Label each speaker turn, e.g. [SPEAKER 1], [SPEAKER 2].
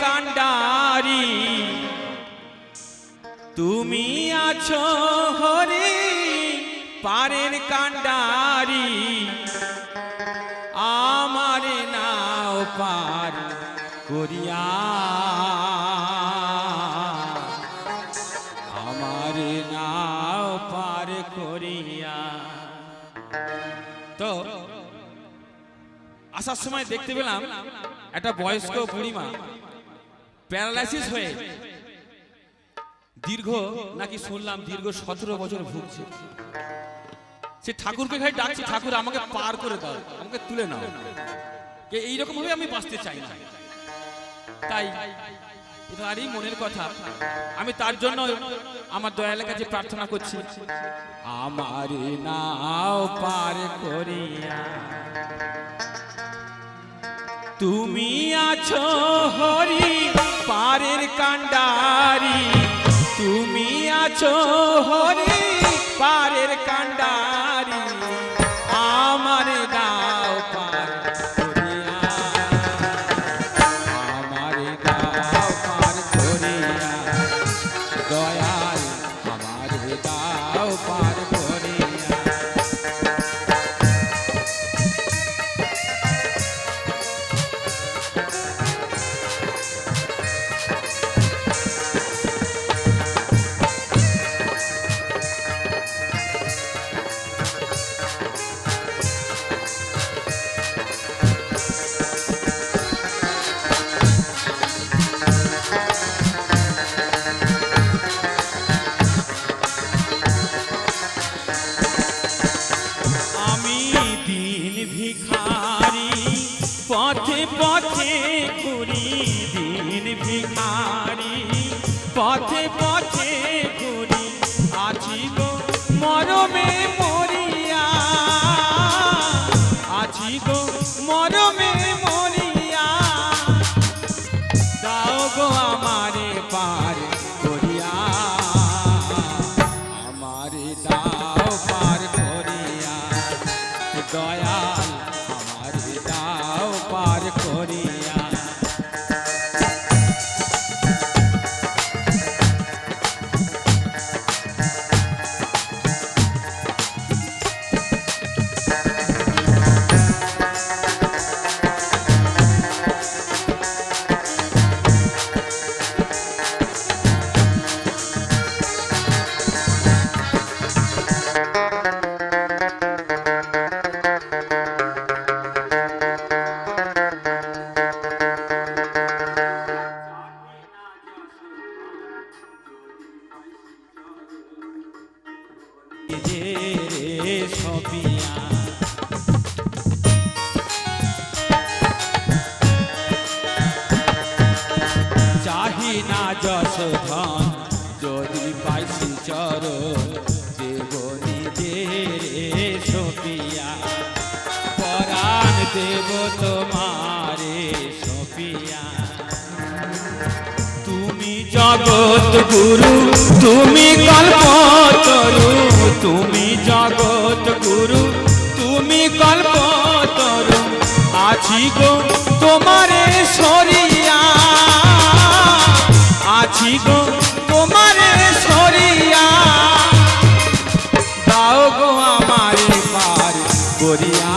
[SPEAKER 1] কান্ডারি তুমি আছো হরে পারের কান্ডারি আমার নাও পার করিয়া। আমার নাও পার করিয়া। তো, আসার সময় দেখতে পেলাম একটা বয়স্ক বুড়িমা প্যারালাইসিস হয়ে দীর্ঘ নাকি শুনলাম দীর্ঘ সতেরো বছর ভুগছে। সে ঠাকুরকে খাই ডাকছি ঠাকুর আমাকে পার করে দাও আমাকে তুলে নাও। এইরকম ভাবে আমি বাঁচতে চাই না। তাই তারই মনের কথা আমি তার জন্য আমার দয়ালের কাছে প্রার্থনা করছি আমার নাও পার করিয়া। তুমি আছো হরি, পারের কান্ডারি তুমি আছো হরি, পারের কান্ডারি আমার দাও পার আমার দাও পার দয়াল, আমার দাও পার পথে ঘুরি দিন ভিখারি। পথে পথে ঘুরি গো মরমে মরিয়া। আছি গো মরমে মরিয়া। দাও গো আমারে পার করিয়া। আমারে দাও পার করিয়া। দয়াল না যশ ধন, যদি পাইছি চর দেব নিজে সপিয়া। পরাণ দেব তোমারে সপিয়া। তুমি জগৎ গুরু, তুমি কল্পতরু, তুমি জগৎ আছি গো তোমার সরিয়া। দাও গো আমার পার করিয়া।